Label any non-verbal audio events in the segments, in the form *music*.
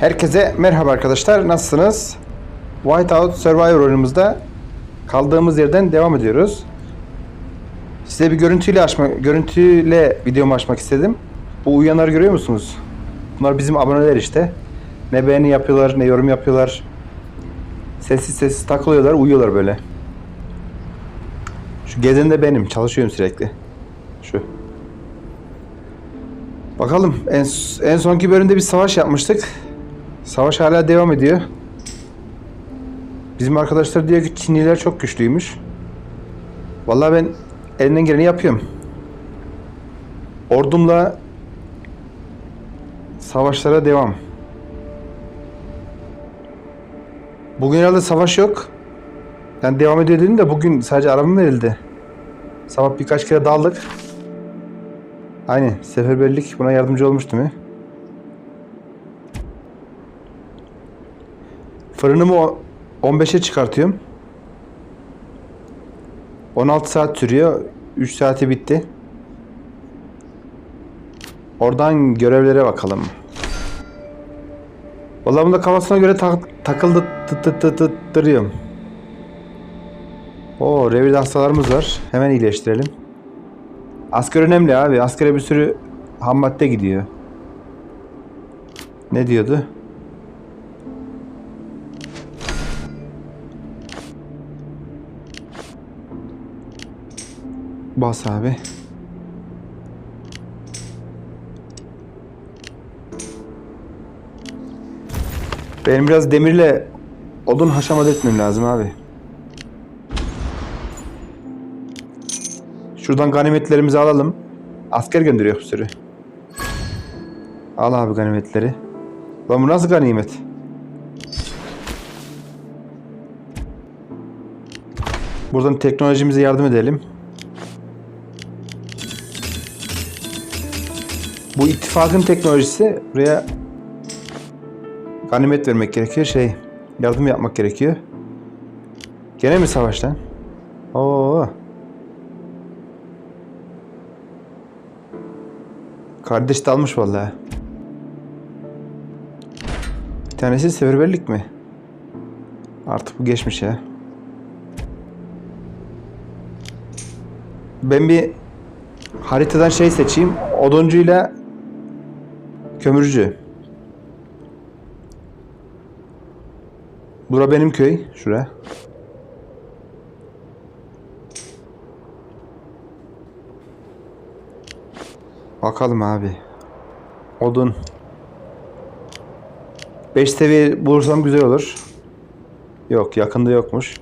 Herkese merhaba arkadaşlar. Nasılsınız? Whiteout Survivor oyunumuzda kaldığımız yerden devam ediyoruz. Size bir görüntüyle açma, görüntüyle videomu açmak istedim. Bu uyuyanları görüyor musunuz? Bunlar bizim aboneler işte. Ne beğeni yapıyorlar, ne yorum yapıyorlar. Sessiz sessiz takılıyorlar, uyuyorlar böyle. Şu gezen de benim. Çalışıyorum sürekli. Şu. Bakalım. En, en sonki bölümde bir savaş yapmıştık. Savaş hala devam ediyor. Bizim arkadaşlar diyor ki Çinliler çok güçlüymüş. Vallahi ben elimden geleni yapıyorum. Ordumla savaşlara devam. Bugün herhalde savaş yok. Yani devam ediyor dedim de bugün sadece araba verildi. Sabah birkaç kere daldık. Aynen seferberlik buna yardımcı olmuş değil mi? Fırınımı o- 15'e çıkartıyorum. 16 saat sürüyor. 3 saati bitti. Oradan görevlere bakalım. Vallahi bunda kafasına göre tak- takıldı tıt tıt tıt tıt duruyorum. Oo revirde hastalarımız var. Hemen iyileştirelim. Asker önemli abi. Askere bir sürü ham madde gidiyor. Ne diyordu? Bas abi. Benim biraz demirle odun haşamat etmem lazım abi. Şuradan ganimetlerimizi alalım. Asker gönderiyor bu sürü. Al abi ganimetleri. Lan bu nasıl ganimet? Buradan teknolojimize yardım edelim. Bu ittifakın teknolojisi buraya ganimet vermek gerekiyor. Şey, yardım yapmak gerekiyor. Gene mi savaş lan? Oo. Kardeş dalmış vallahi. Bir tanesi seferberlik mi? Artık bu geçmiş ya. Ben bir haritadan şey seçeyim. Oduncuyla kömürcü. Bura benim köy. Şura. Bakalım abi. Odun. 5 seviye bulursam güzel olur. Yok yakında yokmuş.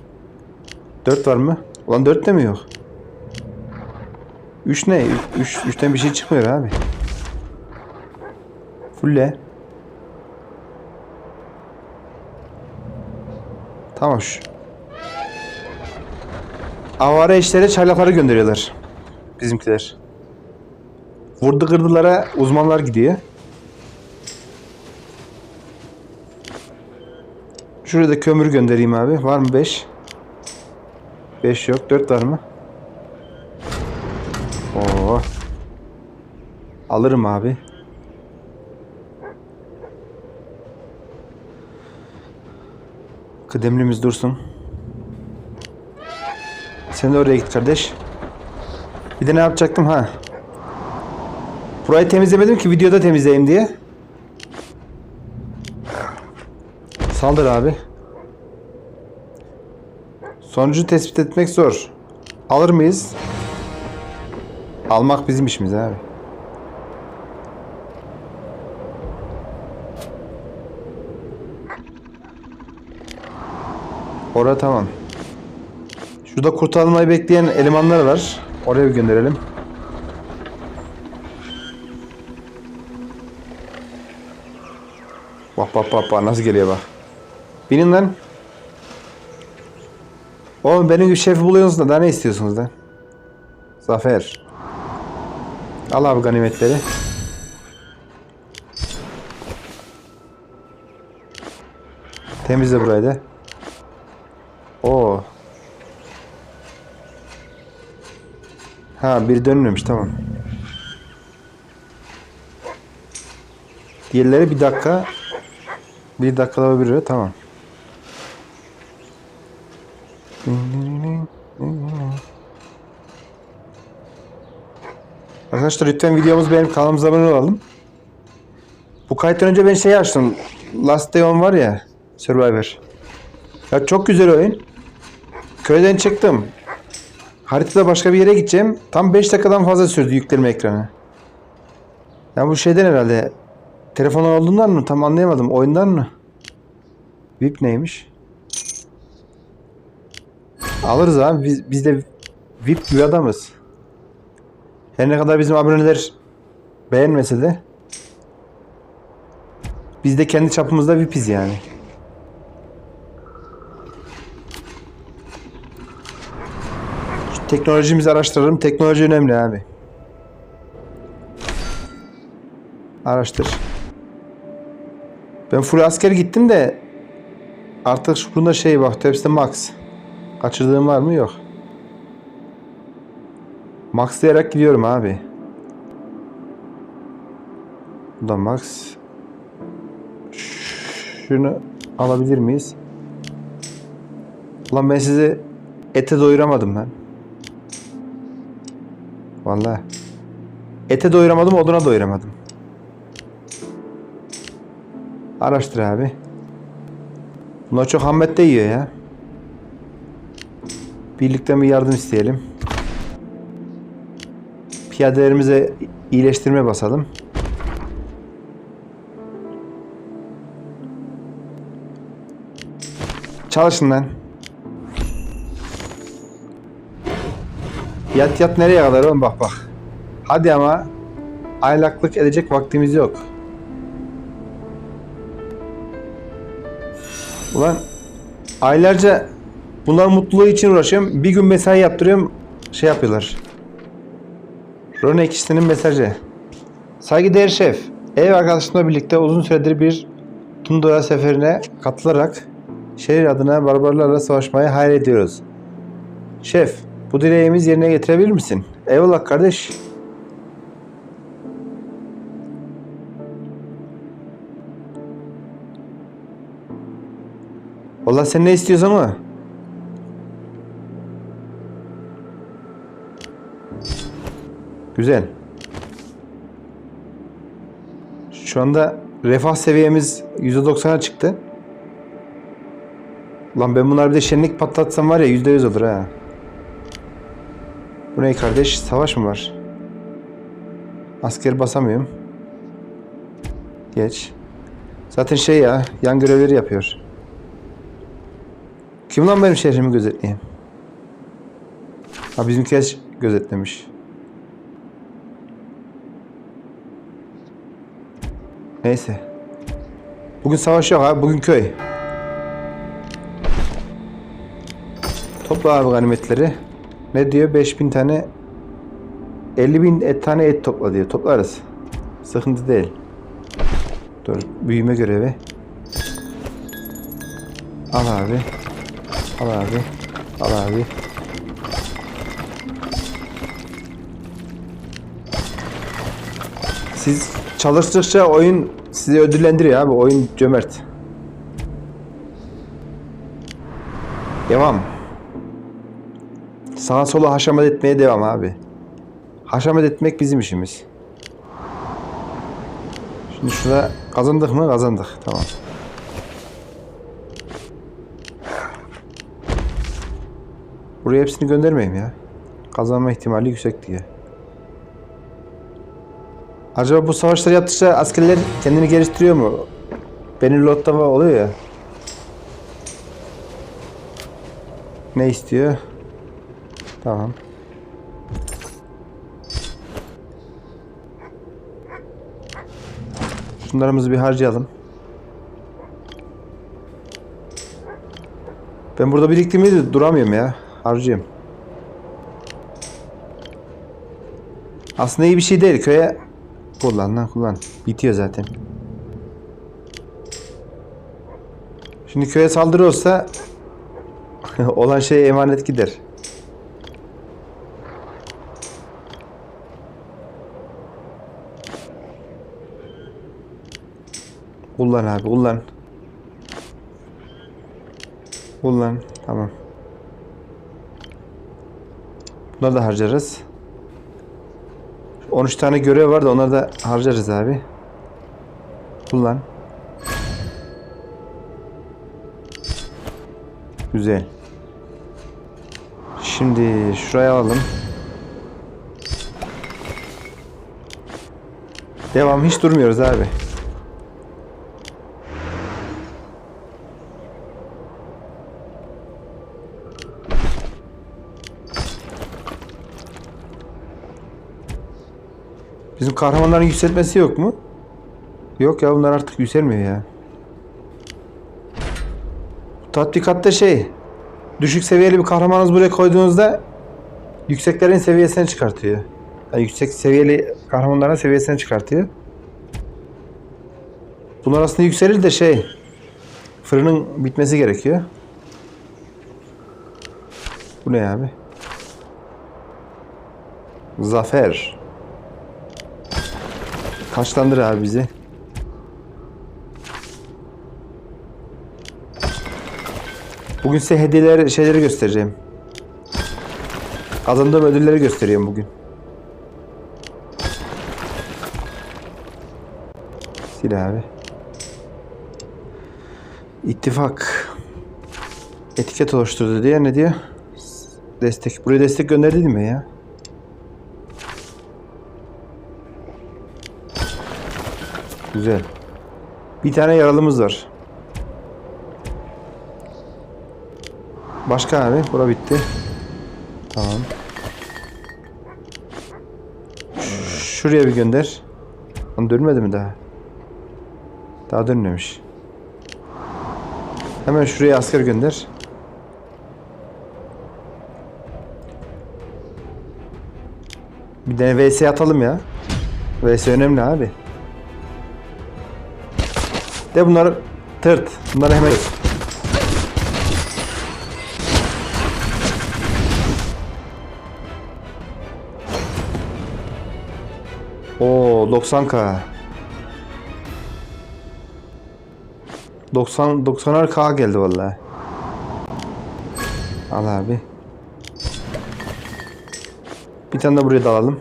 4 var mı? Ulan 4 de mi yok? 3 ne? 3 3'ten bir şey çıkmıyor abi. Fulle. Tamam şu. Avara işlere çaylakları gönderiyorlar. Bizimkiler. Vurdu kırdılara uzmanlar gidiyor. Şuraya da kömür göndereyim abi. Var mı 5? 5 yok. 4 var mı? Oo. Alırım abi. Kıdemlimiz dursun. Sen de oraya git kardeş. Bir de ne yapacaktım ha? Burayı temizlemedim ki videoda temizleyeyim diye. Saldır abi. Sonucu tespit etmek zor. Alır mıyız? Almak bizim işimiz abi. Orada tamam. Şurada kurtarılmayı bekleyen elemanlar var. Oraya bir gönderelim. Bak bak bak bak nasıl geliyor bak. Binin lan. Oğlum benim şefi buluyorsunuz da daha ne istiyorsunuz lan? Zafer. Al abi ganimetleri. Temizle burayı da. Oo. Ha bir dönmemiş tamam. Diğerleri bir dakika Bir dakikada bir tamam. Arkadaşlar lütfen videomuz benim kanalımıza abone olalım. Bu kayıttan önce ben şey açtım. Last Day On var ya. Survivor. Ya çok güzel oyun. Köyden çıktım. Haritada başka bir yere gideceğim. Tam 5 dakikadan fazla sürdü yüklenme ekranı. Ya bu şeyden herhalde. Telefon olduğundan mı? Tam anlayamadım. Oyundan mı? VIP neymiş? Alırız abi. Biz, biz de VIP bir adamız. Her ne kadar bizim aboneler beğenmese de biz de kendi çapımızda VIP'iz yani. Teknolojimizi araştıralım. Teknoloji önemli abi. Araştır. Ben full asker gittim de artık şu bunda şey bak hepsi max. Kaçırdığım var mı? Yok. Maxlayarak gidiyorum abi. Bu da max. Şunu alabilir miyiz? Ulan ben sizi ete doyuramadım ben. Vallahi. Ete doyuramadım, oduna doyuramadım. Araştır abi. Bunlar çok Hammet de yiyor ya. Birlikte bir yardım isteyelim. Piyadelerimize iyileştirme basalım. Çalışın lan. Yat yat nereye kadar oğlum bak bak. Hadi ama aylaklık edecek vaktimiz yok. Ulan aylarca bunların mutluluğu için uğraşıyorum. Bir gün mesai yaptırıyorum. Şey yapıyorlar. Rone ikisinin mesajı. Saygıdeğer şef, ev arkadaşımla birlikte uzun süredir bir Tundra seferine katılarak şehir adına barbarlarla savaşmayı hayal ediyoruz. Şef, bu dileğimiz yerine getirebilir misin? Eyvallah kardeş. Vallahi sen ne istiyorsan o. Güzel. Şu anda refah seviyemiz %90'a çıktı. Lan ben bunlar bir de şenlik patlatsam var ya %100 olur ha. Bu ne kardeş? Savaş mı var? Asker basamıyorum. Geç. Zaten şey ya, yan görevleri yapıyor. Kim lan benim şehrimi gözetleyen? Ha bizimkiler gözetlemiş. Neyse. Bugün savaş yok abi. Bugün köy. Topla abi ganimetleri. Ne diyor? 5000 tane 50 bin et tane et topla diyor. Toplarız. Sıkıntı değil. Dur. Büyüme görevi. Al abi. Al abi. Al abi. Siz çalıştıkça oyun sizi ödüllendiriyor abi. Oyun cömert. Devam. Sağa sola haşamat etmeye devam abi. Haşamat etmek bizim işimiz. Şimdi şurada kazandık mı? Kazandık. Tamam. Buraya hepsini göndermeyeyim ya. Kazanma ihtimali yüksek diye. Acaba bu savaşları yaptıkça askerler kendini geliştiriyor mu? Benim lotta oluyor ya. Ne istiyor? Tamam. Şunlarımızı bir harcayalım. Ben burada biriktirmeyi duramıyorum ya. Harcayayım. Aslında iyi bir şey değil. Köye kullan lan kullan. Bitiyor zaten. Şimdi köye saldırı olsa *laughs* olan şeye emanet gider. Kullan abi kullan. Bul lan. Tamam. Bunları da harcarız. 13 tane görev var da onları da harcarız abi. Bul lan. Güzel. Şimdi şuraya alalım. Devam hiç durmuyoruz abi. Bizim kahramanların yükseltmesi yok mu? Yok ya bunlar artık yükselmiyor ya. Tatbikatta şey düşük seviyeli bir kahramanınızı buraya koyduğunuzda yükseklerin seviyesine çıkartıyor. Yani yüksek seviyeli kahramanların seviyesine çıkartıyor. Bunlar aslında yükselir de şey fırının bitmesi gerekiyor. Bu ne abi? Zafer. Kaçlandır abi bizi. Bugün size hediyeler şeyleri göstereceğim. Kazandığım ödülleri göstereyim bugün. Sil abi. İttifak. Etiket oluşturdu diye ne diyor? Destek. Buraya destek gönderdiydim mi ya? Güzel. Bir tane yaralımız var. Başka abi. Bura bitti. Tamam. Şuraya bir gönder. Lan dönmedi mi daha? Daha dönmemiş. Hemen şuraya asker gönder. Bir de VS atalım ya. VS önemli abi. De bunları tırt. Bunları hemen Oo 90k. 90 90'ar k geldi vallahi. Al abi. Bir tane de buraya dalalım.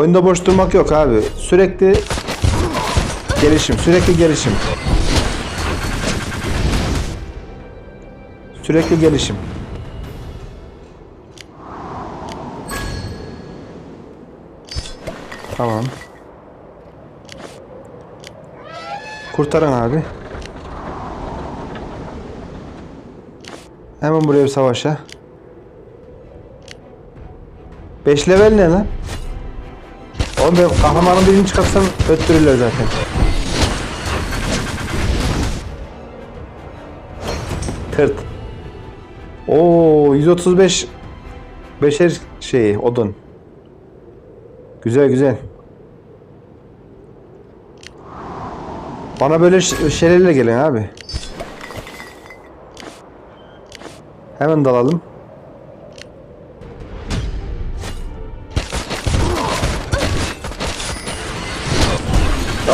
Oyunda boş durmak yok abi. Sürekli gelişim, sürekli gelişim. Sürekli gelişim. Tamam. Kurtarın abi. Hemen buraya bir savaşa. 5 level ne lan? Oğlum ben kahramanın birini çıkartsam öttürürler zaten. Tırt. Oo 135 beşer şeyi odun. Güzel güzel. Bana böyle şeylerle gelin abi. Hemen dalalım.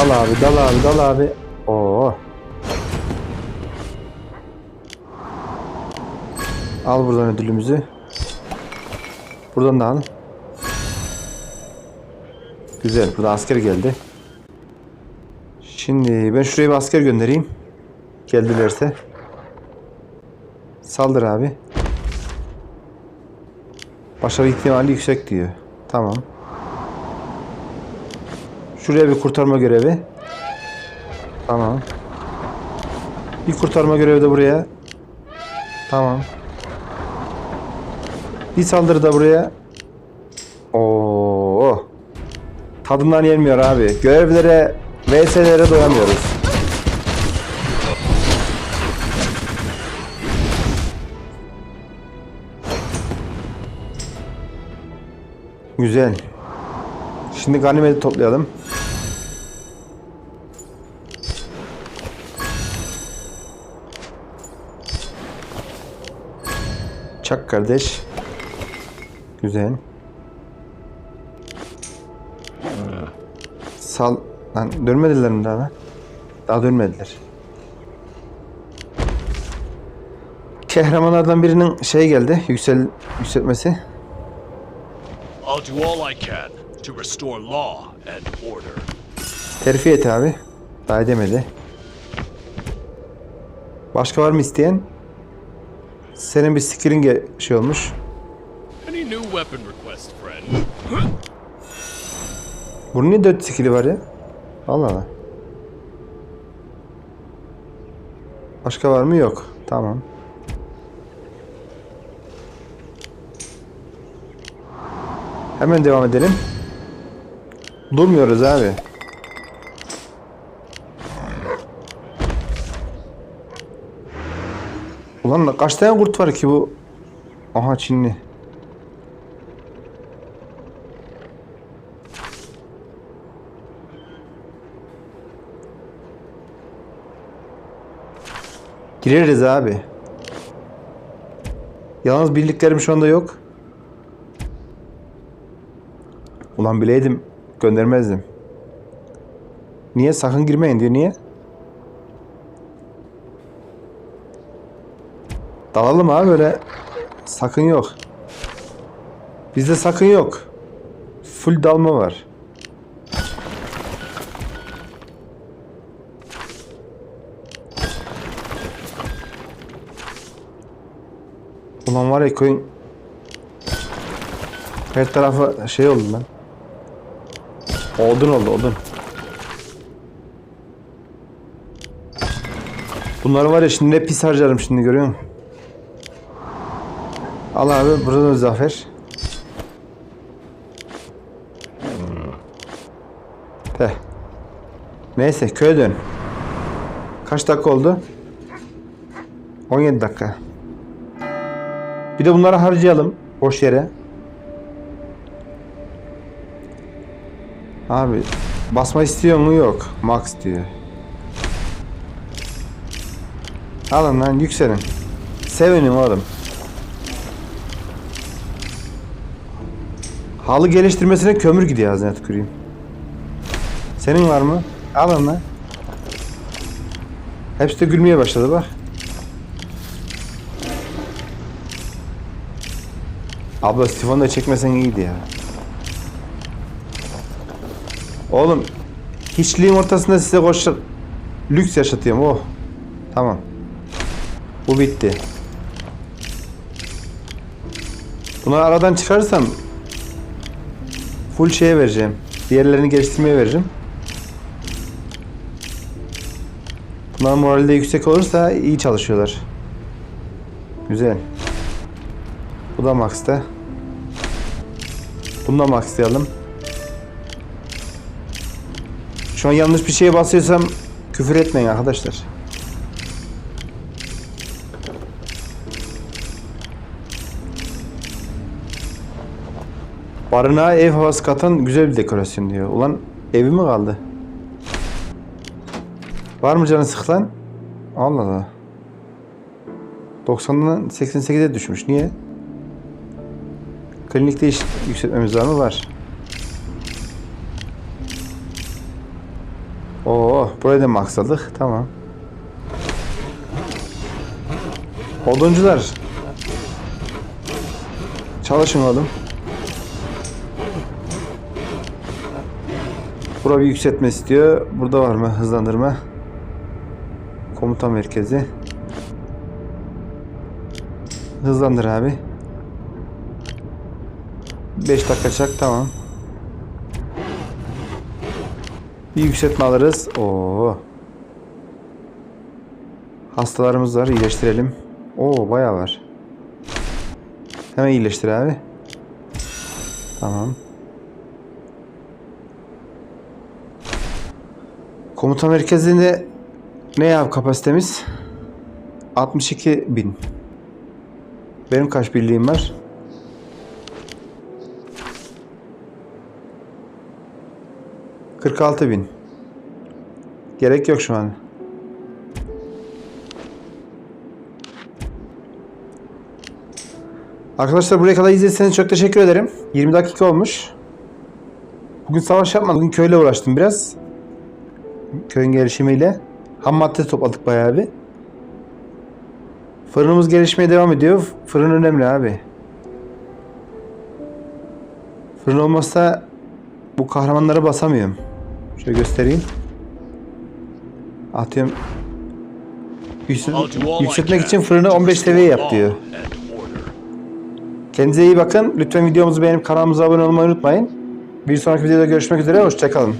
Dal abi, dal abi, dal abi. Oo. Al buradan ödülümüzü. Buradan da al. Güzel. Burada asker geldi. Şimdi ben şuraya bir asker göndereyim. Geldilerse. Saldır abi. Başarı ihtimali yüksek diyor. Tamam. Şuraya bir kurtarma görevi. Tamam. Bir kurtarma görevi de buraya. Tamam. Bir saldırı da buraya. Oo. Tadından yenmiyor abi. Görevlere, VS'lere doyamıyoruz. Güzel. Şimdi ganimeti toplayalım. Çak kardeş. Güzel. Sal. Lan dönmediler mi daha lan? Daha dönmediler. Kahramanlardan birinin şey geldi. Yüksel yükseltmesi. I'll do all I can to restore law and order. Terfi et abi. Daha edemedi. Başka var mı isteyen? Senin bir skillin şey olmuş. Bunun niye 4 skill'i var ya? Allah Allah. Başka var mı? Yok. Tamam. Hemen devam edelim. Durmuyoruz abi. Ulan kaç tane kurt var ki bu? Aha Çinli. Gireriz abi. Yalnız bildiklerim şu anda yok. Ulan bileydim göndermezdim. Niye? Sakın girmeyin diyor. Niye? Dalalım abi böyle. Sakın yok. Bizde sakın yok. Full dalma var. Ulan var ya köyün her tarafı şey oldu lan. Odun oldu odun. Bunları var ya şimdi ne pis harcarım şimdi görüyor musun? Al abi buradan da zafer. Heh. Neyse köye dön. Kaç dakika oldu? 17 dakika. Bir de bunları harcayalım boş yere. Abi basma istiyor mu? Yok. Max diyor. Alın lan yükselin. Sevinin oğlum. Halı geliştirmesine kömür gidiyor ağzına tüküreyim. Senin var mı? Alın lan. Hepsi de gülmeye başladı bak. Abla sifonu da çekmesen iyiydi ya. Oğlum hiçliğin ortasında size koş lüks yaşatıyorum oh. Tamam. Bu bitti. Bunu aradan çıkarırsam full şeye vereceğim. Diğerlerini geliştirmeye vereceğim. Bunlar morali de yüksek olursa iyi çalışıyorlar. Güzel. Bu da max'ta. Bunu da maxlayalım. Şu an yanlış bir şeye basıyorsam küfür etmeyin arkadaşlar. Barınağa ev havası katan güzel bir dekorasyon diyor. Ulan evi mi kaldı? Var mı canı sıkılan? Allah Allah. 90'dan 88'e düşmüş. Niye? Klinikte iş yükseltmemiz var mı? Var. Oo, burayı da maksadık. Tamam. Oduncular. Çalışın oğlum. Bura bir yükseltme istiyor. Burada var mı hızlandırma? Komuta merkezi. Hızlandır abi. 5 dakika çak tamam. Bir yükseltme alırız. Oo. Hastalarımız var. iyileştirelim. Oo bayağı var. Hemen iyileştir abi. Tamam. Komuta merkezinde ne yap kapasitemiz? 62 bin. Benim kaç birliğim var? Kırk altı bin. Gerek yok şu an. Arkadaşlar buraya kadar izlediyseniz çok teşekkür ederim. 20 dakika olmuş. Bugün savaş yapmadım. Bugün köyle uğraştım biraz. Köyün gelişimiyle. Ham madde topladık bayağı bir. Fırınımız gelişmeye devam ediyor. Fırın önemli abi. Fırın olmazsa bu kahramanları basamıyorum. Şöyle göstereyim. Atıyorum. Yükseltmek için fırını to 15 seviye yap diyor. Kendinize iyi bakın. Lütfen videomuzu beğenip kanalımıza abone olmayı unutmayın. Bir sonraki videoda görüşmek üzere. Hoşçakalın.